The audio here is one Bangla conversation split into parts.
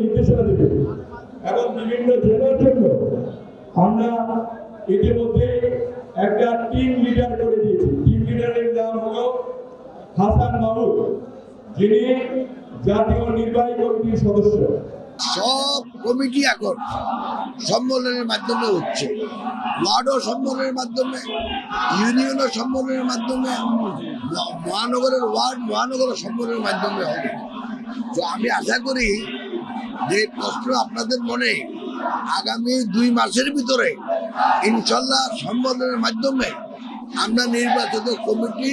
নির্দেশনা দেবে। এবং বিভিন্ন জেলার জন্য আমরা ইতিমধ্যে একটা টিম লিডার করে দিয়েছি। টিম লিডারের নাম হলো হাসান মাহমুদ, যিনি জাতীয় নির্বাহী কমিটির সদস্য। সব কমিটি এখন সম্মেলনের মাধ্যমে হচ্ছে। ওয়ার্ডও সম্মেলনের মাধ্যমে, ইউনিয়নও সম্মেলনের মাধ্যমে, মহানগরের ওয়ার্ড মহানগর সম্মেলনের মাধ্যমে হবে। তো আমি আশা করি যে প্রশ্ন আপনাদের মনে আগামী দুই মাসের ভিতরে ইনশাল্লাহ সম্মেলনের মাধ্যমে আমরা নির্বাচিত কমিটি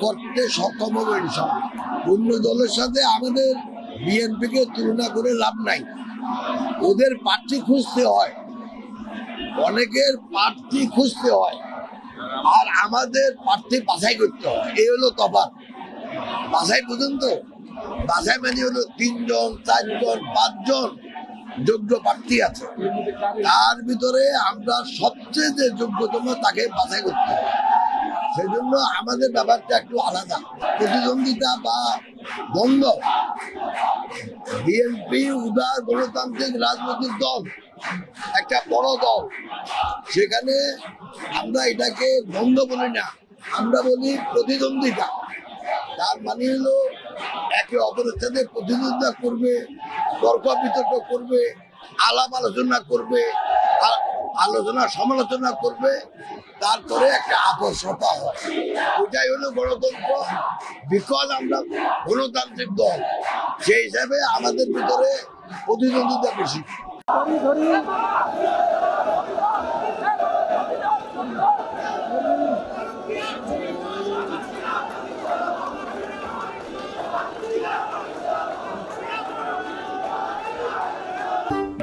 করতে সক্ষম হব ইনশাল্লাহ। অন্য দলের সাথে আমাদের বিএনপিকে তুলনা করে লাভ নাই। ওদের প্রার্থী খুঁজতে হয়। অনেকের প্রার্থী খুঁজতে হয়। আর আমাদের প্রার্থী বাছাই করতে হয়। এই হলো তফাৎ। বাছাই পর্যন্ত বাছাই মানে হলো তিনজন, চারজন, পাঁচজন যোগ্য প্রার্থী আছে। তার ভিতরে আমরা সবচেয়ে যে যোগ্যতম তাকে বাছাই করতে সেই জন্য আমাদের ব্যাপারটা একটু আলাদা। প্রতিদ্বন্দ্বিতা বা দ্বন্দ্ব। বিএনপি উদার গণতান্ত্রিক রাজনৈতিক দল, একটা বড় দল। সেখানে আমরা এটাকে দ্বন্দ্ব বলি না। আমরা বলি প্রতিদ্বন্দ্বিতা। তার মানে হলো একে অপরের সাথে প্রতিদ্বন্দ্বিতা করবে তর্ক বিতর্ক করবে, আলাপ আলোচনা করবে আলোচনা সমালোচনা করবে, তারপরে একটা সভা হয়। ওটাই হলো গণতন্ত্র। বিকজ আমরা গণতান্ত্রিক দল, সেই হিসাবে আমাদের ভিতরে প্রতিদ্বন্দ্বিতা বেশি।